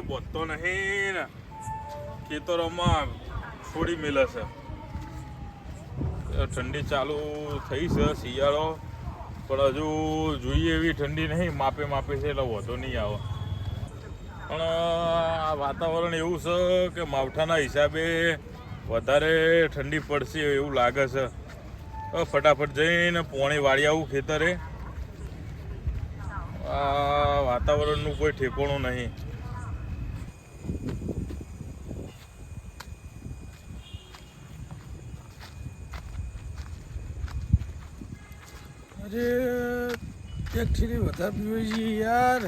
બોધતો નહીં ને. ખેતરોમાં છોડી મેલે છે. ઠંડી ચાલુ થઈ છે, શિયાળો. પણ હજુ જોઈએ એવી ઠંડી નહીં, માપે માપે છે એટલે વધુ નહીં આવે. પણ આ વાતાવરણ એવું છે કે માવઠાના હિસાબે વધારે ઠંડી પડશે એવું લાગે છે. ફટાફટ જઈને પોણી વાળી આવું ખેતરે. આ વાતાવરણનું કોઈ ઠેકોણું નહીં. અરે એકચ્યુઅલી વધારે પીવે છે યાર.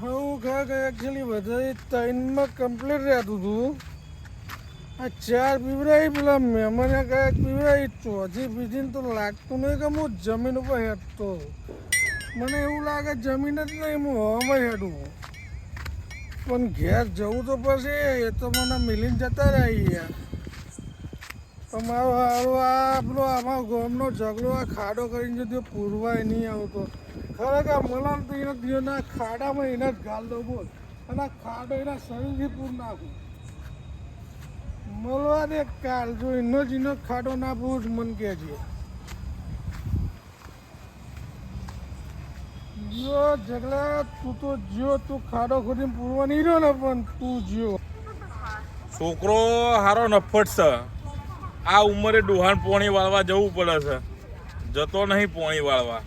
હું ખા કે એક્ચુઅલી વધારે ત્રણમાં કમ્પ્લીટ રહેતું હતું આ ચાર પીવરાય પેલા મહેમાને કયા પીવરાય ચોથી પીધીને તો લાગતું નહીં કે હું જમીન ઉપર હેઠતો. મને એવું લાગે જમીન જ નહીં, હું હવામાં હેઠું. પણ ઘેર જવું તો પછી એ તો મને મિલીને જતા રહ્યા યાર. તમારો હારો આ પેલો આમાં ગોમનો ઝઘડો, આ ખાડો કરીને જો પૂરવાય નહીં આવતો. ખરેખર મલામ તો એના દિવસના ખાડામાં એને જ ગાલ દો બોલ. અને ખાડો એના શરીરથી પૂર નાખું. મળવા દે કાલ, જો એનો જ એનો ખાડો ના પૂર મન કહેજે. જો ઝઘડા, તું તો જ્યો તું ખાડો ખોદીને પૂરવા નહીં રહ્યો ને પણ તું જ્યો છોકરો હારો નફટ છે. આ ઉંમરે ડુહાણ પોણી વાળવા જવું પડે છે. જતો નહીં પોણી વાળવા.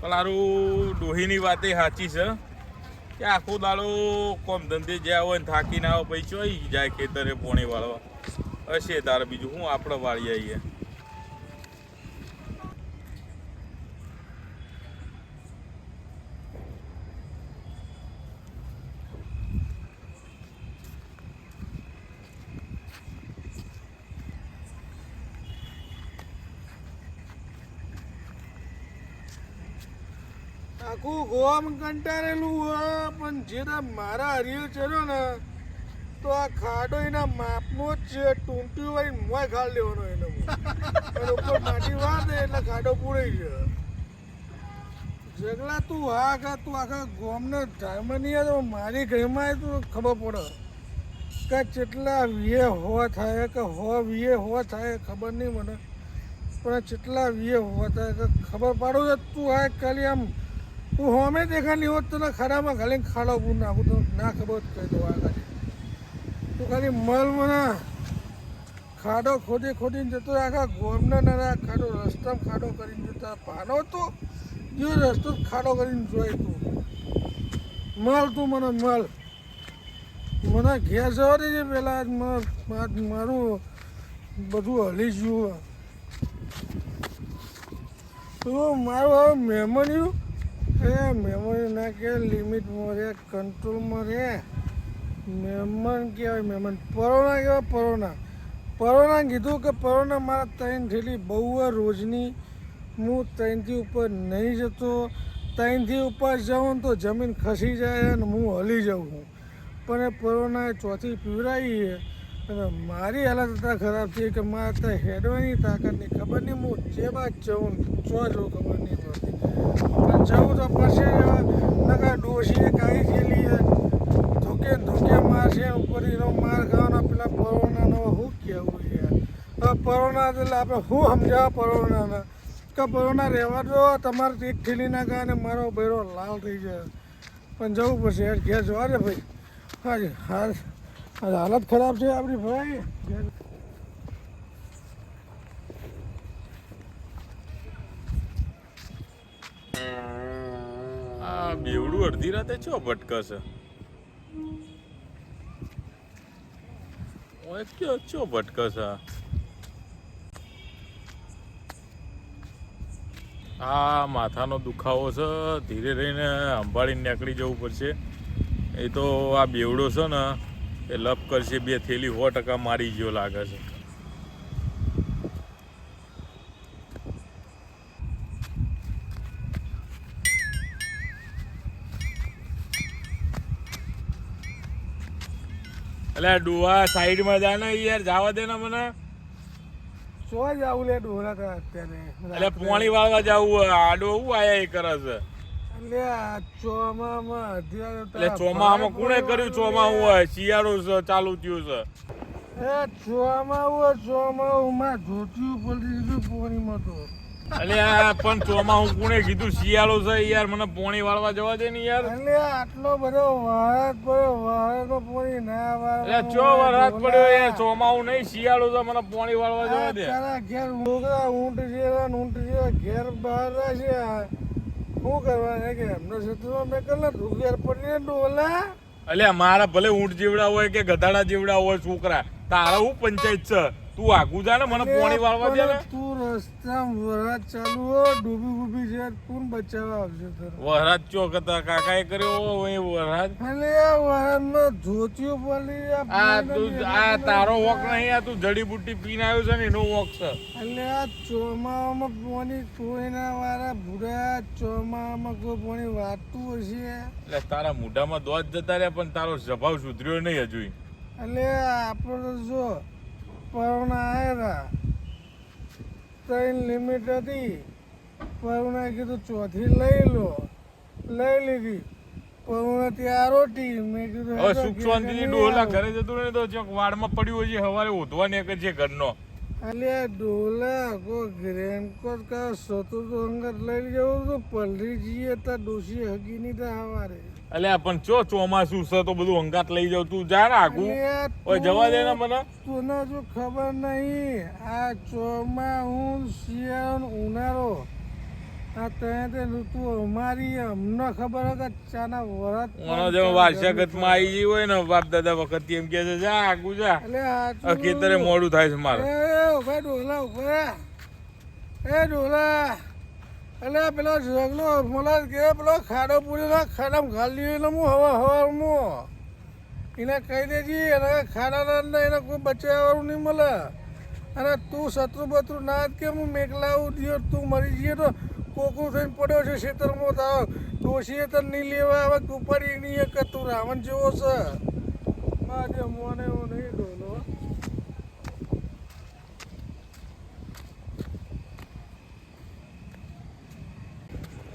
પણ મારું ડોહીની વાતે સાચી છે. કે આખો દાડો કોમ ધંધે જ્યાં હોય ને થાકીને આવે પછી ચોઈ જાય ખેતરે પોણી વાળવા. હશે તારે બીજું, હું આપણે વાળી આવીએ. આખું ગોમ કંટાળેલું હોય, પણ જેના મારા હરિયો ચડ્યો ને, તો આ ખાડો એના માપનો જ છે. ટૂંટી હોય મોય ખાડ લેવાનો એને. ઉપર માટી દે એટલે ખાડો પૂરાઈ ગયો જગલા તું હા કા તું આખા ગોમને ટાઈમમાં નહીં આવે મારી ઘરમાં તો ખબર પડે. કે કેટલા વીએ હોવા થાય, કે હો વીએ હોવા થાય, ખબર નહીં મને. પણ કેટલા વીએ હોવા થાય, કે ખબર પાડું છે તું હા ખાલી આમ તું હોમે દેખાની હોત તો ખાલી ખાડો પૂર નાખું તો ના ખબર કહી દો આગળ તું ખાલી મના ખાડો ખોદી ખોદીને જતો આખા ગોમના ના ખાડો, રસ્તામાં ખાડો કરીને જતા પાનો તો જો રસ્તો ખાડો કરીને જોઈ તું. મલ તું મને, મલ. મને ઘેર જવા દેજે પહેલાં મારું બધું હલી ગયું તો મારું હવે મહેમાન્યું એ મેમરી ના કે લિમિટમાં રહે કંટ્રોલમાં રહે. મહેમાન કહેવાય મહેમાન. પરોના કહેવાય પરોના પરોના કીધું કે પરોના મારા ત્રણ થેલી બહુ રોજની. હું ત્રણથી ઉપર નહીં જતો. ત્રણથી ઉપર જાઉં તો જમીન ખસી જાય અને હું હલી જાઉં પણ એ પરોનાએ ચોથી અને મારી હાલત અત્યારે ખરાબ છે કે મારે અત્યારે હેડવાની તાકાત નહીં. ખબર નહીં, હું જે બાદ જઉં ચો જવું ખબર નહીં પડતી. પણ જવું તો પછી નકા ડોશીએ કાઢી થયેલી છે. ધોકે ધોકે મારશે ઉપર એનો માર ખાવાનો પેલા પરોનાનો શું કહેવું યાર? હવે પરોના એટલે આપણે શું સમજાવવા પરોનાના કે પરોના રહેવા દો, તમારે એક થેલીના કારણે મારો ભૈરો લાલ થઈ જાય. પણ જવું પડશે યાર, ઘેર જવા દે ભાઈ. હાજી હાલ હાલત ખરાબ છે આપણી ભાઈ. આ બેવડું અડધી રાતે છો? ભટકશે ઓય, ક્યો છો? ભટકશે આ? માથાનો દુખાવો છે. ધીરે રહીને સંભાળીને નીકળી જવું પડશે. એ તો આ બેવડો છે ને એ લપ કરશે બે થેલી સો ટકા મારી ગયો લાગે છે. એટલે ડુવા સાઈડમાં જા ને યાર જવા દે ને મને. સો જાવું લે હતા અત્યારે. એટલે પોણી વાળવા જવું આડો હું આયા એ કરે છે. એટલે ચોમામાં કોણે કર્યું? ચોમાવું હોય શિયાળો છે ચાલુ થયું છે એ ચોમાવું ચોમાવું ધોતિયું પડી દીધું પોણીમાં તો. આ પણ ચોમાહું કોણે કીધું? શિયાળો છે યાર મને પોણી વાળવા જવા દે ને યાર. એટલે આટલો બધો વરસાદ પડ્યો વરસાદમાં પોણી ના વાળવા એટલે ચો વરસાદ પડ્યો યાર? ચોમાહું નહીં શિયાળો છે મને પોણી વાળવા જવા દે. તારા ઘેર ઊંટ જેવા ઊંટ જેવા ઘેર બહાર છે. શું કરવાનું કે એમનો શત્રુ મેં કર રૂપિયા પડીને ડોલા? અલ્યા, મારા ભલે ઊંટ જીવડા હોય કે ગધાડા જીવડા હોય, છોકરા, તારા હું પંચાયત છે. તું આગું જા ને મને પોણી વાળવા દે ને. તું રસ્તા વરાજ ચાલુ હો ડૂબી ડૂબી છે કોણ બચાવવા આવશે તને? વરસાદ ચો કરતા? એ કર્યો એ વરાજ એટલે આ વરાજ નો ધોતિયો પડી આ તું આ તારો વોક નહીં આ તું જડીબુટ્ટી પીને આવ્યો છે ને એનો વોક છે. એટલે આ ચોમામાં પોણી કોઈના વાળા ભૂરા ચોમામાં કોઈ પોણી વાતું હશે? એટલે તારા મોઢામાં દોત જતા રહ્યા પણ તારો સ્વભાવ સુધર્યો નહીં હજુ એટલે આપણો તો જો પરુણા આવ્યા ત્રણ લિમિટ હતી. પરુણાએ કીધું ચોથી લઈ લો. લઈ લીધી. પરુણા ત્યાં રોટી. મેં કીધું હવે સુખ ડોલા ઘરે જતું રહે તો ચોક વાડમાં પડ્યું હોય છે સવારે ઓધવા ને છે ઘરનો. અલ્યા ડોલા ગ્રેન ગ્રેનકોટ કા સતો તો અંગત લઈ જવું તો પલરી જઈએ તા ડોસી હગી નહીં તા હવારે આ પણ ચો ચોમાસું છે તો બધું અંગાત લઈ જાવ તું જા રાખું ઓય જવા દે ને તું- મને. તને જો ખબર નહીં? આ ચોમા હું શિયાળો ઉનાળો. આ ત્યાં તે ઋતુ અમારી અમને ખબર હોય કે ચાના વરત મને જેમ વારસાગતમાં આવી ગઈ હોય ને બાપ દાદા વખત એમ કે છે જા આગું જા. એટલે ખેતરે મોડું થાય છે મારે. એ ભાઈ ડોલા ઉપર એ ડોલા. એટલે પેલો જગલો મને કે, પેલો ખાડો પૂરી ખાડામાં ઘાલી એટલે હું હવા હવામાં. એને કહી દેજે, એને ખાડા ના એને કોઈ બચાવવાનું નહીં મળે. અને તું શત્રુ બત્રુ ના કે હું મેઘલા દિયો તું મરી જઈએ તો કોકરું થઈને પડ્યો છે ખેતરમાં તાવ ડોશીએ તને નહીં લેવા આવે તું નહીં કે તું રાવણ જેવો છે. મારે મોને એવું નહીં ડોલો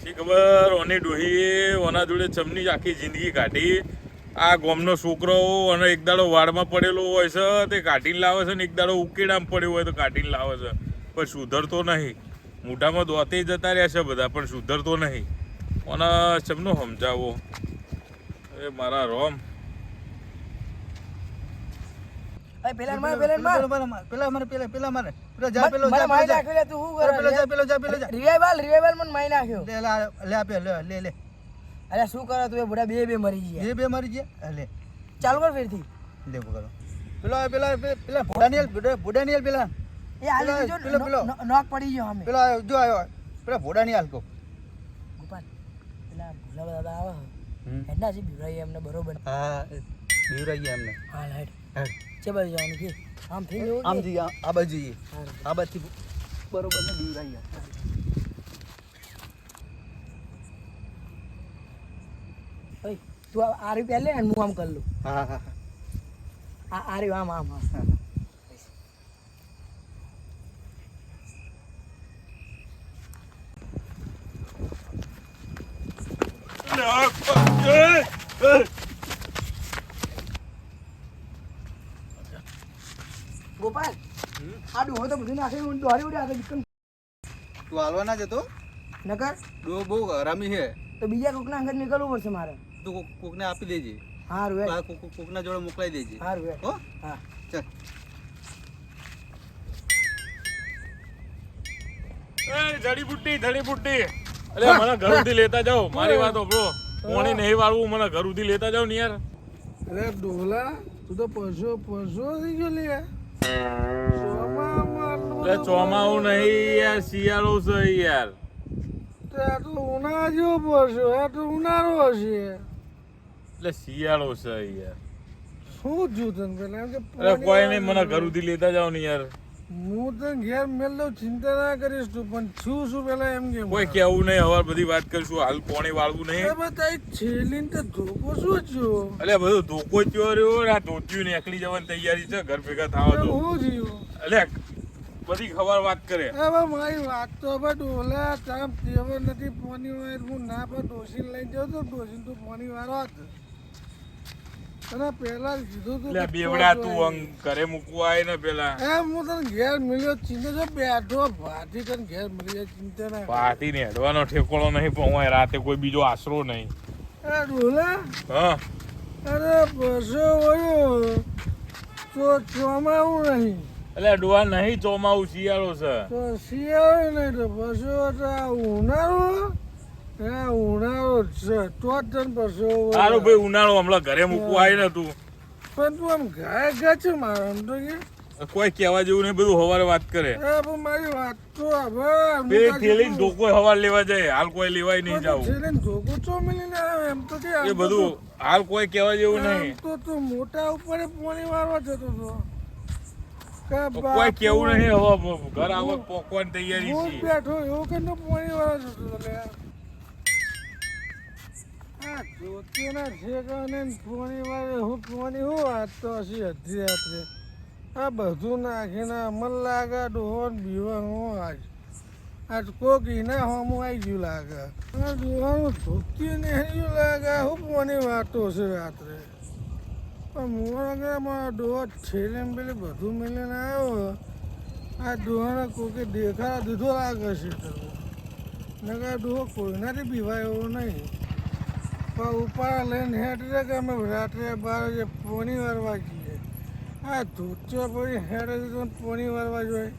શી ખબર? ઓની ડોહીએ ઓના જોડે ચમની આખી જિંદગી કાઢી. આ ગોમનો છોકરો અને એક દાડો વાડમાં પડેલો હોય છે તે કાઢીને લાવે છે ને એક દાડો ઉકેડામાં પડ્યો હોય તો કાઢીને લાવે છે. પણ સુધરતો નહીં. મોઢામાં દોતે જતા રહ્યા છે બધા પણ સુધરતો નહીં. અને ચમનો સમજાવો. એ મારા રોમ. પેલા મારે પેલા મારે. પેલા મારે પેલા પેલા મારે. પેલો જા પેલો જા મારી નાખ્યો લે તું શું પેલો જા પેલો જા પેલો જા. રિવાઇવલ રિવાઇવલ મને મારી નાખ્યો. લે લા- આપે લે લે લે. અરે શું કરે તું એ બુડા બે બે મરી ગયા. બે બે મરી ગયા? લે. ચાલુ કર ફેરથી. લે કરો. પેલો પેલા પેલા ભોડાનિયલ ભોડાનિયલ પેલા. એ હાલ પેલો- પેલો- પેલો. નોક પડી ગયો અમે પેલો જો આવ્યો. પેલા ભોડાનિયલ કો. ગોપાલ પેલા ભૂલા દાદા આવે. એના છે બીવરાઈ એમને બરોબર. હા બીવરાઈ ગયા એમને. હેડ હેડ. છે બાજુ જવાનું કે. આમ થઈ ગયું આમ જઈએ આ- આ બાજુ જઈએ. હાલ. આ બાજુથી બરોબર ને બીવરાઈ ગયા ઓય, તું આ આ રહ્યું પહેલે ને હું આમ કરી લઉં. હા હા આ આ રહ્યું આમ આમ આમ. હા ગોપાલ આ ડોહો તો બધું નાખે હું દોરી ઉડે આગળ વિક્રમ તું હાલવા ના જતો? નકર? ડો બહુ હરામી છે. તો બીજા કોકના અંગત નીકળવું પડશે મારે. તું કોક- કોકને આપી દેજે. હા હેડ. આ કોક- કોક- કોકના જોડે મોકલાઈ દેજે. હા હેડ. હો? હા. ચલ. જડીબુટ્ટી જડીબુટ્ટી. અરે મને ઘર સુધી લેતા જાઓ. મારી વાત બ્રો પોણી નહીં વાળવું મને ઘર સુધી લેતા જાઓ ને યાર અરે ડોલા તું તો પરસો પરસો થઈ ગયો લે ચોમાવું નહીં યાર શિયાળો છે યાર. તો ઉનાળા જેવો આ તો ઉનાળો હશે. એટલે શિયાળો છે યાર. શું તને પેલા કોઈ નહીં મને ઘર સુધી લેતા જાવ ને યાર. હું તો ઘેર મેલ્લો ચિંતા ના કરીશ તું પણ છું શું પેલા એમ કે કોઈ કેવું નહીં હવે બધી વાત કરીશું હાલ કોણે વાળવું નહીં? અરે તારી છેલીન તો ધોકો શું છો એટલે બધું ધોકો થયો રહ્યો ને આ ધોતિયું નીકળી જવાની તૈયારી છે ઘર ભેગા થવા તો. હું થયું? એટલે બધી ખબર વાત કરે. હવે મારી વાત તો હવે ડોલા તામ તેવર નથી પોની વાર હું ના પર ડોસીને લઈને જાઉં તો ડોસીને તું પોની વાર જ તને પહેલા કીધું તું એટલે બેવડા તું અંગ ઘરે મૂકવા આય ને પેલા. હું તને ઘેર મળ્યો ચિંતા છે બેઠો ભાતી તને ઘેર મળી જાય ચિંતા ના. કર. ને હેડવાનો ઠેકોળો નહીં પહોંચાય રાતે કોઈ બીજો આશરો નહીં. ડોલા? હા. અરે બસો તો ચોમાવું નહીં. એટલે અડવા નહીં ચોમાવું શિયાળો છે. તો શિયાળો નહીં તો બસો તો ઉનાળો? ઉનાળો છે. તો જ તને બસો સારું ભાઈ ઉનાળો હમણાં ઘરે મૂકવા આવી ને તું. પણ તું આમ ગાય ગા છે મારા આમ તો કે? કોઈ કહેવા જેવું નહીં બધું હવારે વાત કરે. મારી વાત તો હવે કીધું. ધોકો હવાર લેવા જાય હાલ કોઈ લેવાય નહીં જાવું થેલીને ધોકો ચો મિલીને આવે એમ તો કે એ બધું હાલ કોઈ કહેવા જેવું નહીં. તો તું મોટા ઉપર પોણી મારવા જતો તો કોઈ કેવું નહીં હવે ઘર આવક પોકવાની તૈયારી છે. બેઠો એવું કે પોણી વાળો જતો હતો લે. આ ધોતીના ઠેકાણે ને પોણી વાળે હું પોણી હું વાત તો હશે અડધી રાત્રે. આ બધું નાખીને અમલ લાગે ડોહન બીવા હું આજ. આજ કોક એના હોમું આવી ગયું લાગે. આ જોવાનું ધોતી ને લાગે, હું પોણી વાતો હશે રાત્રે. પણ મોરામાં ડોહો ઠેલે ને પેલી બધું મિલીને આવ્યો. આ ડોહાને કોકે દેખાડા દીધો લાગે છે. નકા ડોહો કોઈનાથી બીવાય નહીં. પણ ઉપાડા લઈને હેઠ કે અમે રાત્રે બાર વાગે પોણી વરવા જઈએ. આ ધોતિયો પછી હેઠ તો પોણી વારવા જોઈએ.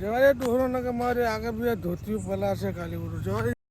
જવા દે ડોહરો કે મારે આગળ બીજા ધોતિયું પલાશે ખાલી બધું જવા